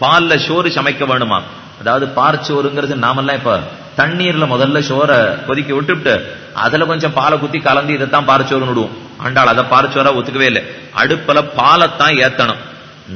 பால்ல சோறு சமைக்க வேணுமா? அதாவது பார்ச்சோறுங்கிறது நாமெல்லாம் இப்ப தண்ணீர்ல முதல்ல சோரை கொதிக்க விட்டுவிட்டு அதுல கொஞ்சம் பாலை குத்தி கலந்து இதைத்தான் பாரச்சோறுன்னு விடுவோம். ஆண்டாள் அதை பார்ச்சோரா ஒத்துக்கவே இல்லை. அடுப்புல பாலைத்தான் ஏத்தணும்.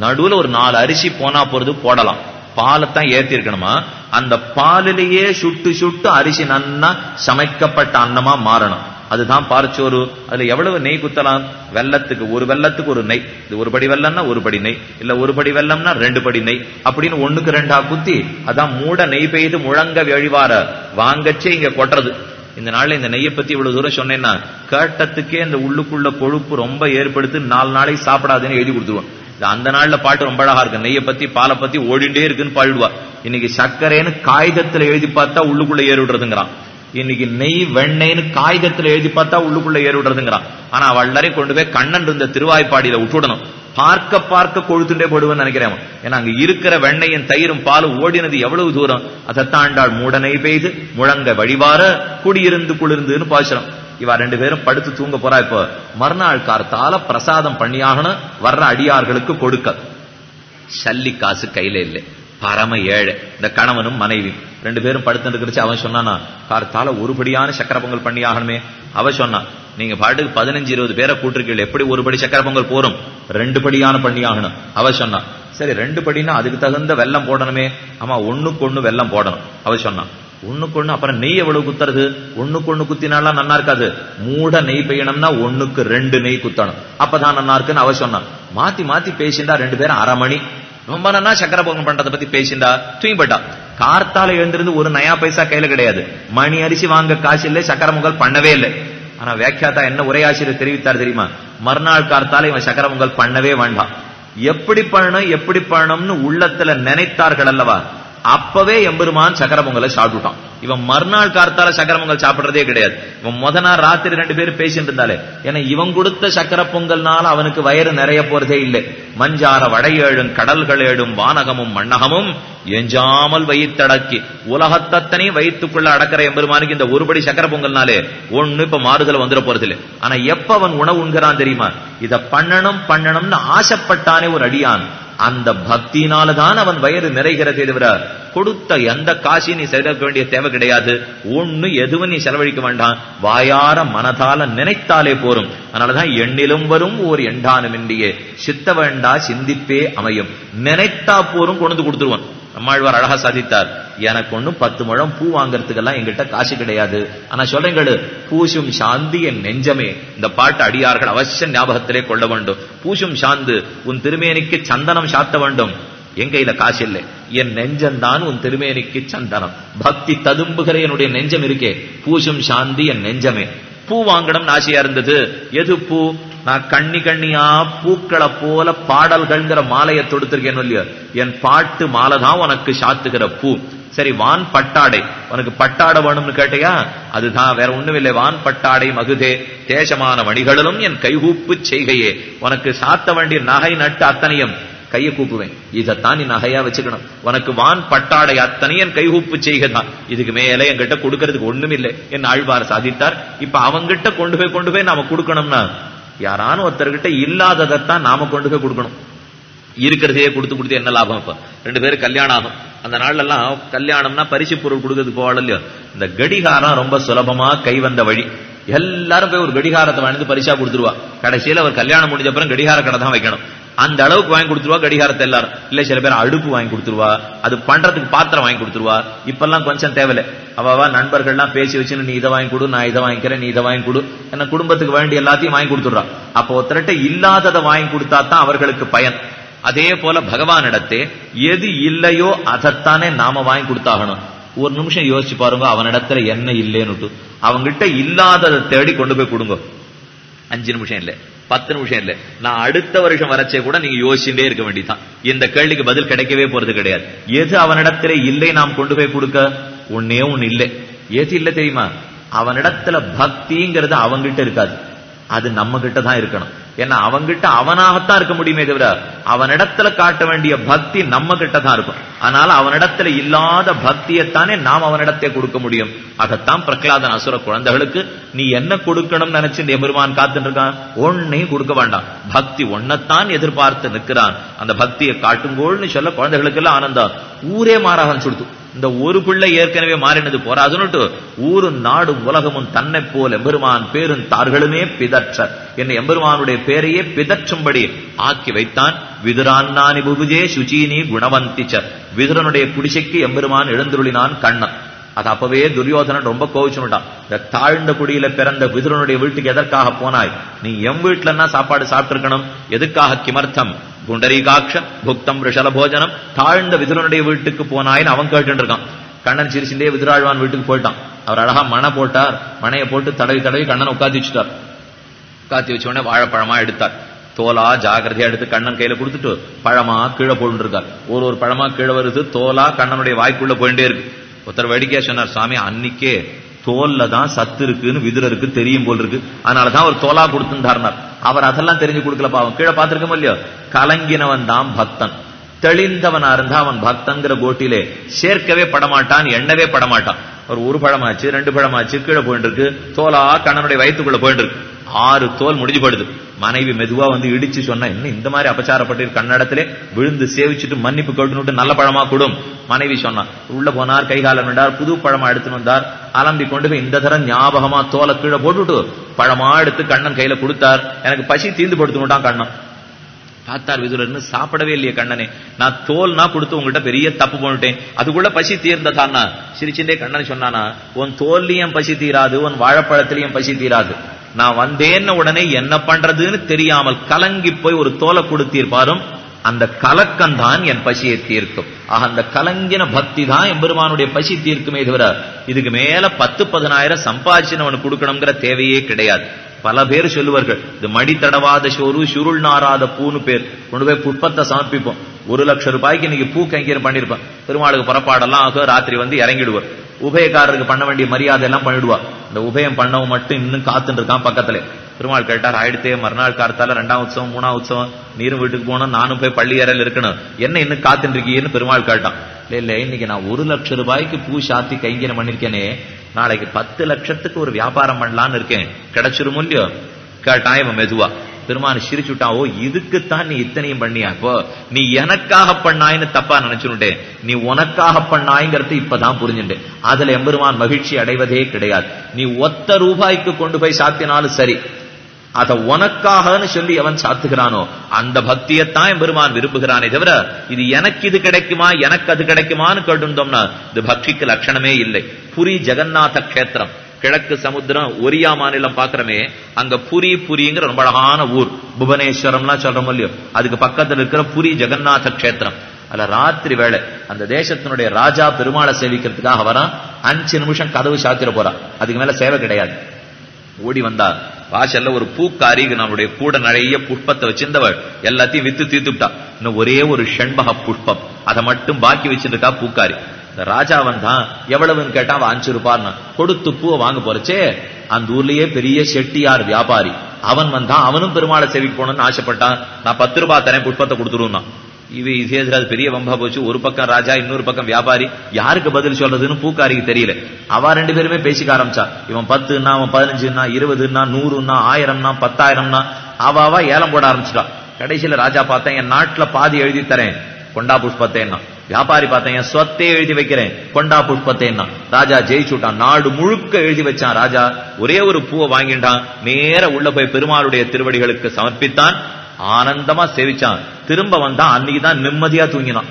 நடுவுல ஒரு நாலு அரிசி போனா போறது போடலாம். பாலைத்தான் ஏத்திருக்கணுமா? அந்த பாலிலேயே சுட்டு சுட்டு அரிசி நன்னா சமைக்கப்பட்ட அன்னமா மாறணும். அதுதான் பாரச்சோறு. அதுல எவ்வளவு நெய் குத்தலாம்? வெள்ளத்துக்கு ஒரு வெள்ளத்துக்கு ஒரு நெய். இது ஒரு படி வெள்ளம்னா ஒரு படி நெய். இல்ல ஒரு படி வெள்ளம்னா ரெண்டு படி நெய். அப்படின்னு ஒண்ணுக்கு ரெண்டா குத்தி அதான் மூட நெய் பெய்து முழங்க வழிவார. வாங்கச்சே இங்க கொட்டுறது. இந்த நாள்ல இந்த நெய்யை பத்தி இவ்வளவு தூரம் சொன்னேன்னா கேட்டத்துக்கே இந்த உள்ளுக்குள்ள கொழுப்பு ரொம்ப ஏற்படுத்தி நாலு நாளைக்கு சாப்பிடாதுன்னு எழுதி கொடுத்துருவோம். அந்த நாள்ல பாட்டு ரொம்ப அழகா இருக்கு. நெய்யை பத்தி பாலை பத்தி ஓடிண்டே இருக்குன்னு பாடுவா இன்னைக்கு சர்க்கரைன்னு காகிதத்துல எழுதி பார்த்தா உள்ளுக்குள்ள ஏறி விடுறதுங்கிறான் இன்னைக்கு நெய் வெண்ணெய்னு காகிதத்துல எழுதி பார்த்தா உள்ளுக்குள்ள ஏறி விடுறதுங்கிறான். ஆனா அவள் கொண்டு போய் கண்ணன் இருந்த திருவாய்ப்பாடியில விட்டுடணும். பார்க்க பார்க்க கொழுத்துட்டே போடுவேன்னு நினைக்கிறேன் ஏன்னா அங்க இருக்கிற வெண்ணையும் தயிரும் பாலும் ஓடினது எவ்வளவு தூரம்? அதைத்தாண்டாள் மூடனை பெய்து முழங்க வழிவார குடியிருந்து குளிர்ந்துன்னு பாசுறோம் இவா ரெண்டு பேரும் படுத்து தூங்க போறா இப்போ. மறுநாள் கார்த்தால பிரசாதம் பண்ணியாகணும் வர்ற அடியார்களுக்கு கொடுக்க. சல்லி காசு கையில இல்லை. பரம ஏழை. இந்த கணவனும் மனைவி ரெண்டு பேரும் படுத்து இருக்கிறச்சு அவன் சொன்னானா கார்த்தால ஒருபடியான சக்கர பொங்கல் பண்ணி ஆகணுமே. அவ சொன்னான் நீங்க பாட்டுக்கு பதினஞ்சு இருபது பேரை கூட்டிருக்கீங்க எப்படி ஒரு படி சக்கர பொங்கல் போறோம் ரெண்டு படியான பண்ணி ஆகணும். அவ சொன்னான் சரி ரெண்டு படினா அதுக்கு தகுந்த வெள்ளம் போடணுமே. ஆமா ஒண்ணுக்கு ஒண்ணு வெள்ளம் போடணும். அவ சொன்னான் ஒண்ணுக்கு ஒண்ணு அப்புறம் நெய் எவ்வளவு குத்துறது? ஒண்ணுக்கு ஒண்ணு குத்தினாலாம் நல்லா இருக்காது. மூட நெய் பெய்யணும்னா ஒண்ணுக்கு ரெண்டு நெய் குத்தணும். அப்பதான் நல்லா இருக்குன்னு அவ சொன்னான் மாத்தி மாத்தி பேசிண்டா ரெண்டு பேரும் அரை மணி ரொம்ப நன்னா சக்கர பொங்கல் பண்றதை பத்தி பேசிண்டா தூங்கிப்பட்டா. கார்த்தால எழுந்திருந்து ஒரு நயா பைசா கையில கிடையாது. மணி அரிசி வாங்க காசு இல்லை சக்கர பொங்கல் பண்ணவே இல்லை. ஆனா வியாக்கியாத்தா என்ன உரையாசிரியர் தெரிவித்தார் தெரியுமா? மறுநாள் கார்த்தால இவன் சக்கர பொங்கல் பண்ணவே வேண்டாம். எப்படி பண்ணணும் எப்படி பண்ணணும்னு உள்ளத்துல நினைத்தார்கள் அல்லவா? அப்பவே எம்பெருமான் சக்கர பொங்கலை சாப்பிட்டுட்டான். இவன் மறுநாள் கார்த்தால சக்கர பொங்கல் சாப்பிடுறதே கிடையாது. இவன் முத நாள் ராத்திரி ரெண்டு பேரும் பேசிட்டு இருந்தாலே. ஏன்னா இவன் கொடுத்த சக்கர பொங்கல்னால அவனுக்கு வயிறு நிறைய போறதே இல்லை. மஞ்சார வடையேழும் கடல்கள் ஏழும் வானகமும் மண்ணகமும் எஞ்சாமல் வைத்தடக்கி உலகத்தனையும் வயிற்றுக்குள்ள அடக்கிற எம்பெருமானுக்கு இந்த ஒருபடி சக்கர பொங்கல்னாலே ஒண்ணு இப்ப மாறுதல் வந்துட போறது இல்லை ஆனா எப்ப அவன் உணவு உண்கிறான் தெரியுமா? இத பண்ணணும் பண்ணணும்னு ஆசைப்பட்டானே ஒரு அடியான். அந்த பக்தியினாலதான் அவன் வயிறு நிறைகிறதே தவிர கொடுத்த எந்த காசையும் நீ செலவிக்க வேண்டிய தேவை கிடையாது. ஒண்ணு எதுவும் நீ செலவழிக்க வேண்டாம். வாயார மனதால நினைத்தாலே போரும். அதனாலதான் எண்ணிலும் வரும் ஓர் எண்டானுமின்றியே. சித்த வேண்டா சிந்திப்பே அமையும். நினைத்தா போரும் கொண்டு கொடுத்துருவான். நம்மாழ்வார் அழகா சாதித்தார். எனக்கு ஒண்ணும் பத்து முழம் பூ வாங்கறதுக்கெல்லாம் எங்கிட்ட காசு கிடையாது. ஆனா சொல்றீங்களு பூசும் சாந்தி என் நெஞ்சமே. இந்த பாட்டு அடியார்கள் அவசியம் ஞாபகத்திலே கொள்ள வேண்டும். பூசும் சாந்து உன் திருமேனிக்கு சந்தனம் சாத்த வேண்டும். என் கையில காசு இல்லை. என் நெஞ்சம்தான் உன் திருமேனிக்கு சந்தனம். பக்தி ததும்புகிற என்னுடைய நெஞ்சம் இருக்கே. பூசும் சாந்தி என் நெஞ்சமே. பூ வாங்கணும்னு ஆசையா இருந்தது. எது பூ? நான் கண்ணி கண்ணியா பூக்களை போல பாடல்கள்ங்கிற மாலையை தொடுத்திருக்கேன் இல்லையா? என் பாட்டு மாலை தான் உனக்கு சாத்துகிற பூ. சரி வான் பட்டாடை. உனக்கு பட்டாடை வேணும்னு கேட்டையா? அதுதான் வேற ஒண்ணும் இல்லை. வான் பட்டாடை மகுதே தேசமான மணிகளிலும் என் கைகூப்பு செய்கையே. உனக்கு சாத்த வேண்டிய நகை நட்டு அத்தனையும் கையை கூப்புவேன். இதைத்தான் நீ நகையா வச்சுக்கணும். உனக்கு வான் பட்டாடை அத்தனையும் கைகூப்பு செய்கதான் இதுக்கு மேல என்கிட்ட கொடுக்கறதுக்கு ஒண்ணும் இல்லை என் ஆழ்வார் சாதித்தார். இப்ப அவங்கிட்ட கொண்டு போய் கொண்டு போய் நாம கொடுக்கணும்னா யாரானும் ஒருத்தர்கிட்ட இல்லாததைத்தான் நாம கொண்டு போய் கொடுக்கணும். இருக்கிறதையே கொடுத்து கொடுத்து என்ன லாபம் இப்ப ரெண்டு பேரும் கல்யாணம் ஆகும். அந்த நாள்ல எல்லாம் கல்யாணம்னா பரிசு பொருள் கொடுக்கறதுக்கு போவாள் இல்லையோ? இந்த கடிகாரம் ரொம்ப சுலபமா கை வந்த வழி. எல்லாரும் போய் ஒரு கடிகாரத்தை வாங்கி பரிசா கொடுத்துருவா. கடைசியில அவர் கல்யாணம் முடிஞ்ச அப்புறம் கடிகார கடை தான் வைக்கணும். அந்த அளவுக்கு வாங்கி கொடுத்துருவா கடிகாரத்தை எல்லாரும். இல்ல சில பேர் அடுப்பு வாங்கி கொடுத்துருவா அது பண்றதுக்கு பாத்திரம் வாங்கி கொடுத்துருவா. இப்பெல்லாம் கொஞ்சம் தேவையில்லை. அவவா நண்பர்கள்லாம் பேசி வச்சுன்னு நீ இதை வாங்கி கொடு நான் இதை வாங்கிக்கிறேன் நீ இதை வாங்கி கொடு. என்ன குடும்பத்துக்கு வேண்டிய எல்லாத்தையும் வாங்கி கொடுத்துடுறா. அப்போ ஒருத்தர்கிட்ட இல்லாததை வாங்கி கொடுத்தா தான் அவர்களுக்கு பயன். அதே போல பகவானிடத்தே எது இல்லையோ அதைத்தானே நாம வாங்கி கொடுத்தாகணும். ஒரு நிமிஷம் யோசிச்சு பாருங்க அவனிடத்துல என்ன இல்லைன்னு அவங்கிட்ட இல்லாததை தேடி கொண்டு போய் கொடுங்க. அஞ்சு நிமிஷம் இல்லை. பத்து நிமிஷம் இல்லை. நான் அடுத்த வருஷம் வரச்சே கூட நீங்க யோசிச்சுட்டே இருக்க வேண்டியதான் இந்த கேள்விக்கு பதில் கிடைக்கவே போறது கிடையாது. எது அவனிடத்துல இல்லை நாம் கொண்டு போய் கொடுக்க? ஒன்னே ஒன்னு இல்லை. எது இல்லை தெரியுமா? அவனிடத்துல பக்திங்கிறது அவங்கிட்ட இருக்காது. அது நம்ம கிட்ட தான் இருக்கணும். ஏன்னா அவங்கிட்ட அவனாகத்தான் இருக்க முடியுமே தவிர அவனிடத்துல காட்ட வேண்டிய பக்தி நம்ம கிட்ட தான் இருக்கும். அதனால அவனிடத்துல இல்லாத பக்தியைத்தானே நாம் அவனிடத்தை கொடுக்க முடியும். அதைத்தான் பிரகலாதன் அசுர குழந்தைகளுக்கு நீ என்ன கொடுக்கணும்னு நினைச்சு இந்த எம்பெருமான் காத்துட்டு இருக்கான் ஒன்னையும் கொடுக்க வேண்டாம். பக்தி ஒன்னத்தான் எதிர்பார்த்து நிற்கிறான். அந்த பக்தியை காட்டுங்கோள்னு சொல்ல குழந்தைகளுக்கு எல்லாம் ஆனந்தம். ஊரே மாறாக சொல்லுது இந்த ஒரு பிள்ளை ஏற்கனவே மாறினது போராதுன்னுட்டு ஊரும் நாடும் உலகமும் தன்னை போல் எம்பெருமான் பேரும் தார்களுமே பிதற்ற என்னை எம்பெருமானுடைய பேரையே பிதற்றும்படி ஆக்கி வைத்தான். விதுரான்னானி புகுஜே சுச்சீனி குணவந்திச்ச விதுரனுடைய குடிசைக்கு எம்பெருமான் எழுந்துருளினான் கண்ணன். அது அப்பவே துரியோதனன் ரொம்ப கோவிச்சுட்டான் இந்த தாழ்ந்த குடியில பிறந்த விதுரனுடைய வீட்டுக்கு எதற்காக போனாய்? நீ எம் வீட்டுலன்னா சாப்பாடு சாப்பிட்டிருக்கணும்? எதுக்காக கிமர்த்தம்? குண்டரீகாட்ச புக்தம் ரிஷல போஜனம் தாழ்ந்த விதுரனுடைய வீட்டுக்கு போனாயின்னு அவன் கேட்டு இருக்கான் கண்ணன் சிரிச்சுட்டே விதுராழ்வான் வீட்டுக்கு போயிட்டான். அவர் அழகா மனை போட்டார். மனையை போட்டு தடவி தடவி கண்ணன் உட்காந்து வச்சுட்டார். காத்தி வச்ச உடனே வாழைப்பழமா எடுத்தார். தோலா ஜாகிரதையா எடுத்து கண்ணன் கையில கொடுத்துட்டு பழமா கீழே போட்டு இருக்கார் ஒரு ஒரு பழமா கீழே வருது தோலா கண்ணனுடைய வாய்க்குள்ள போயிட்டே இருக்கு. ஒருத்தர் வேடிக்கையா சொன்னார் சாமி அன்னைக்கே தோல்ல தான் சத்து இருக்குன்னு விதுரருக்கு தெரியும் போல் இருக்கு. அதனாலதான் அவர் தோலா கொடுத்துருந்தார்னார் அவர் அதெல்லாம் தெரிஞ்சு கொடுக்கல பாவம். கீழே பார்த்திருக்கோம் இல்லையோ? கலங்கினவன் தான் பக்தன். தெளிந்தவனா இருந்தா அவன் பக்தங்கிற கோட்டிலே சேர்க்கவே படமாட்டான் எண்ணவே படமாட்டான். ஒரு ஒரு பழமாச்சு ரெண்டு பழமாச்சு கீழே போயிட்டு இருக்கு தோலா கண்ணனுடைய வயிற்றுக்குள்ள போயிட்டு இருக்கு ஆறு தோல் முடிஞ்சுபடுது. மனைவி மெதுவா வந்து இடிச்சு சொன்னா என்ன இந்த மாதிரி அபச்சாரப்பட்டு கன்னடத்திலே விழுந்து சேவிச்சுட்டு மன்னிப்பு கேட்டுனுட்டு நல்ல பழமா கொடும். மனைவி சொன்னா உள்ள போனார் கைகாலம் வேண்டார் புது பழமா எடுத்துன்னு வந்தார். அலம்பி கொண்டு போய் இந்த தரம் ஞாபகமா தோலை கீழே போட்டுட்டு பழமா எடுத்து கண்ணன் கையில கொடுத்தார். எனக்கு பசி தீந்து படுத்துனுட்டான் கண்ணன். பார்த்தார் விதுரர்னு சாப்பிடவே இல்லையே கண்ணனே. நான் தோல்னா கொடுத்து உங்ககிட்ட பெரிய தப்பு பண்ணிட்டேன். அதுக்குள்ள பசி தீர்ந்ததான்னா? சிரிச்சுட்டே கண்ணன் சொன்னானா உன் தோல்லையும் பசி தீராது உன் வாழைப்பழத்திலையும் பசி தீராது. நான் வந்தேன்னு உடனே என்ன பண்றதுன்னு தெரியாமல் கலங்கி போய் ஒரு தோலை கொடுத்திருப்பாரும் அந்த கலக்கம் தான் என் பசியை தீர்க்கும். ஆக அந்த கலங்கின பக்தி தான் எம்பெருமானுடைய பசி தீர்க்குமே தவிர இதுக்கு மேல பத்து பதினாயிரம் சம்பாதிச்சுன்னு அவனுக்கு கொடுக்கணுங்கிற தேவையே கிடையாது. பல பேர் சொல்லுவார்கள் இது மடி தடவாத சோறு சுருள் நாராத பூன்னு பேர். கொண்டு போய் புட்பத்தை சமர்ப்பிப்போம் ஒரு லட்சம் ரூபாய்க்கு இன்னைக்கு பூ கைங்கரியம் பண்ணிருப்பேன் பெருமாளுக்கு புறப்பாடெல்லாம் ஆகும். ராத்திரி வந்து இறங்கிடுவார் உபயக்காரருக்கு பண்ண வேண்டிய மரியாதை எல்லாம் பண்ணிடுவா. இந்த உபயம் பண்ணவன் மட்டும் இன்னும் காத்துட்டு இருக்கான் பக்கத்துல. பெருமாள் கேட்டார் ஆயிடுத்தே மறுநாள் காத்தால ரெண்டாம் உற்சவம் மூணாம் உற்சவம் நீரும் வீட்டுக்கு போனோம் நானும் போய் பள்ளி அறையில் இருக்கணும். என்ன இன்னும் காத்துட்டு இருக்கீன்னு பெருமாள் கேட்டான். இல்ல இல்ல இன்னைக்கு நான் ஒரு லட்சம் ரூபாய்க்கு பூ சாத்தி கைங்கரம் பண்ணிருக்கேனே. நாளைக்கு பத்து லட்சத்துக்கு ஒரு வியாபாரம் பண்ணலான்னு இருக்கேன். கிடைச்சிரும் இல்லையோ? கேட்டான் இவன் மெதுவா. பெருமான் சிரிச்சுட்டான் ஓ இதுக்குத்தான் நீ இத்தனையும் பண்ணியா? இப்போ நீ எனக்காக பண்ணாயின்னு தப்பா நினைச்சுட்டேன் நீ உனக்காக பண்ணாய்ங்கிறது இப்பதான் புரிஞ்சுட்டேன். அதுல எம்பெருமான் மகிழ்ச்சி அடைவதே கிடையாது. நீ ஒத்த ரூபாய்க்கு கொண்டு போய் சாத்தினாலும் சரி. அத உனக்காகன்னு சொல்லி எவன் சாத்துகிறானோ அந்த பக்தியைத்தான் பெருமான் விரும்புகிறானே தவிர இது எனக்கு இது கிடைக்குமா எனக்கு அது கிடைக்குமான்னு கேட்டுட்டோம்னா இது பக்திக்கு லட்சணமே இல்லை. புரி ஜெகநாத கஷேத்திரம். கிழக்கு சமுத்திரம் ஒரியா மாநிலம் பாக்குறமே அங்க புரி புரிங்கிற ரொம்ப அழகான ஊர். புவனேஸ்வரம்லாம் சொல்றோம் இல்லையோ? அதுக்கு பக்கத்துல இருக்கிற புரி ஜெகநாத கஷேத்திரம். அல்ல ராத்திரி வேளை அந்த தேசத்தினுடைய ராஜா பெருமாளை சேவிக்கிறதுக்காக வரான். அஞ்சு நிமிஷம் கதவு சாத்திர போறான். அதுக்கு மேல சேவை கிடையாது. ஓடி வந்தார் வாசல்ல ஒரு பூக்காரி நம்மளுடைய கூட நிறைய புஷ்பத்தை வச்சிருந்தவள். எல்லாத்தையும் வித்து தீர்த்துட்டா. இன்னும் ஒரே ஒரு ஷண்பக புஷ்பம். அதை மட்டும் பாக்கி வச்சிருக்கா பூக்காரி. இந்த ராஜா வந்தான் எவ்வளவுன்னு கேட்டா வாங்கிச்சிருப்பார்னா அஞ்சு கொடுத்து பூவை வாங்க போறச்சே அந்த ஊர்லயே பெரிய செட்டியார் வியாபாரி. அவன் வந்தான் அவனும் பெருமாளை சேவிக்கு போகணும்னு ஆசைப்பட்டான். நான் பத்து ரூபாய் தரேன் புஷ்பத்தை கொடுத்துருவான் இது இது பெரிய வம்பா போச்சு. ஒரு பக்கம் ராஜா இன்னொரு பக்கம் வியாபாரி. யாருக்கு பதில் சொல்றதுன்னு பூக்காரிக்கு தெரியல. அவ ரெண்டு பேருமே பேசிக்க ஆரம்பிச்சா. இவன் பத்துன்னா அவன் பதினஞ்சுன்னா இருபதுன்னா நூறுன்னா ஆயிரம்னா பத்தாயிரம்னா அவ அவ ஏலம் போட ஆரம்பிச்சிட்டான் கடைசியில ராஜா பார்த்தேன் என் நாட்டுல பாதி எழுதி தரேன். கொண்டா புஷ்பத்தேன்னா. வியாபாரி பார்த்தேன் சொத்தே எழுதி வைக்கிறேன். கொண்டா புஷ்பத்தேன்னா ராஜா ஜெயிச்சுட்டான். நாடு முழுக்க எழுதி வச்சான் ராஜா. ஒரே ஒரு பூவை வாங்கிட்டான். நேர உள்ள போய் பெருமாளுடைய திருவடிகளுக்கு சமர்ப்பித்தான். ஆனந்தமா சேவிச்சான். திரும்ப வந்தான். அன்னைக்குதான் நிம்மதியா தூங்கினான்.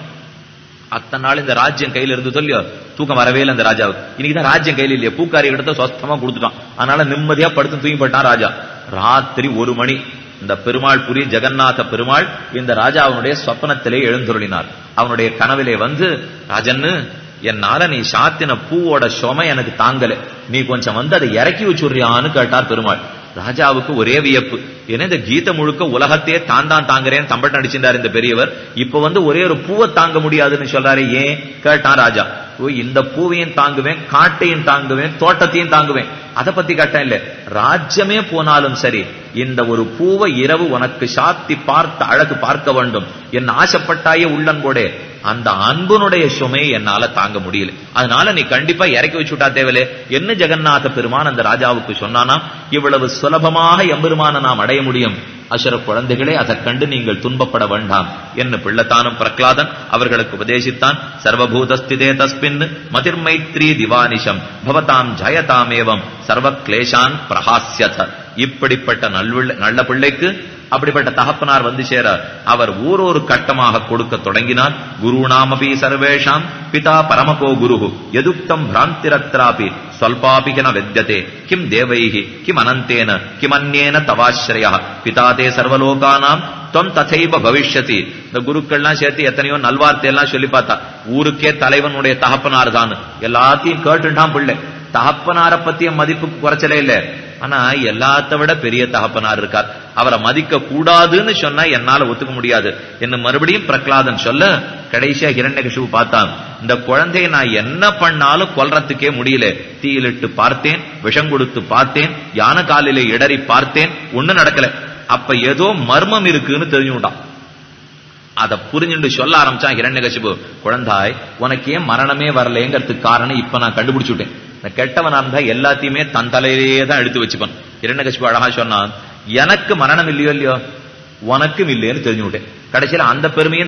அத்தனை நாள் இந்த ராஜ்யம் கையில இருந்து சொல்லியோ தூக்கம் வரவே இல்லை இந்த ராஜாவுக்கு. இன்னைக்கு தான் ராஜ்யம் கையில இல்லையா. பூக்காரி இடத்த சொஸ்தமா கொடுத்துட்டான். அதனால நிம்மதியா படுத்து தூங்கி போட்டான் ராஜா. ராத்திரி ஒரு மணி. இந்த பெருமாள் புரி ஜெகநாத பெருமாள் இந்த ராஜா அவனுடைய சொப்பனத்திலே எழுந்துருளினார். அவனுடைய கனவிலே வந்து ராஜன்னு என்னால நீ சாத்தின பூவோட சுமை எனக்கு தாங்கல. நீ கொஞ்சம் வந்து அதை இறக்கி வச்சுடுறியான்னு கேட்டார் பெருமாள். ராஜாவுக்கு ஒரே வியப்பு. ஏன்னா இந்த கீத முழுக்க உலகத்தையே தான் தான் தாங்குறேன்னு தம்பட்டம் அடிச்சிருந்தார் இந்த பெரியவர். இப்ப வந்து ஒரே ஒரு பூவை தாங்க முடியாதுன்னு சொல்றாரு ஏன்? கேட்டான் ராஜா. இந்த பூவையும் தாங்குவேன் காட்டையும் தாங்குவேன் தோட்டத்தையும் தாங்குவேன். அதை பத்தி கட்டம் இல்ல. ராஜ்யமே போனாலும் சரி இந்த ஒரு பூவை இரவு உனக்கு சாத்தி பார்த்து அழகு பார்க்க வேண்டும். என் ஆசைப்பட்டாயே உள்ளன்போடே அந்த அன்புனுடைய சுமையை என்னால தாங்க முடியல. அதனால நீ கண்டிப்பா இறக்கி வச்சுட்டா தேவையில்ல என்ன ஜெகநாத பெருமான் அந்த ராஜாவுக்கு சொன்னானா? இவ்வளவு சுலபமாக எம்பெருமான நாம் அடைய முடியும். அசுர குழந்தைகளே அதைக் கண்டு நீங்கள் துன்பப்பட வேண்டாம் என்று பிள்ளத்தானும் பிரகலாதன் அவர்களுக்கு உபதேசித்தான். சர்வபூதஸ்திதே தஸ்மின் மதிர்மைத்ரி திவானிஷம் பவதாம் ஜயதாமேவம் சர்வ கிளேஷான் பிரகாசியத இப்படிப்பட்ட நல்ல பிள்ளைக்கு அப்படிப்பட்ட தகப்பனார் வந்து சேர அவர் ஊரோரு கட்டமாக கொடுக்க தொடங்கினார். குருநாமபி சர்வேஷாம் பிதா பரமகோ குரு எதுக்தம் பிராந்திரத்ராபி. ஸ்வல்பாபிகன வித்யதே கிம் தேவைஹி கிம் அனந்தேன கிம் அந்நேன தவாஸ்ரயா பிதா தே சர்வலோகானாம் தொம் ததைவ பவிஷ்யதி இந்த குருக்கள்லாம் சேர்த்து எத்தனையோ நல்வார்த்தையெல்லாம் சொல்லி பார்த்தா ஊருக்கே தலைவனுடைய தகப்பனார் தான் எல்லாத்தையும் கேட்டுட்டான் பிள்ளை தகப்பனார பத்திய மதிப்பு குறைச்சலே இல்ல ஆனா எல்லாத்த விட பெரிய தகப்பனார் இருக்கார் அவரை மதிக்க கூடாதுன்னு சொன்னா என்னால ஒத்துக்க முடியாது. என்ன மறுபடியும் பிரகலாதன் சொல்ல கடைசியா ஹிரண்யகசிபு பார்த்தான். இந்த குழந்தையை நான் என்ன பண்ணாலும் கொல்றதுக்கே முடியல. தீயிலிட்டு பார்த்தேன் விஷம் கொடுத்து பார்த்தேன் யானை காலிலே இடறி பார்த்தேன் ஒண்ணு நடக்கல. அப்ப ஏதோ மர்மம் இருக்குன்னு தெரிஞ்சுட்டான் அதை புரிஞ்சுட்டு சொல்ல ஆரம்பிச்சான் ஹிரண்யகசிபு குழந்தாய் உனக்கு ஏன் மரணமே வரலங்கிறதுக்கு காரணம் இப்ப நான் கண்டுபிடிச்சுட்டேன். இந்த கெட்டவனா இருந்தா எல்லாத்தையுமே தன் தலையிலேயே தான் எடுத்து வச்சுப்பான். ஹிரண்யகசிபு அழகா சொன்னான் எனக்கு மரணம் இல்லையோ? இல்லையோ உனக்கும் இல்லையேன்னு தெரிஞ்சு விட்டேன் கடைசியில அந்த பெருமையும்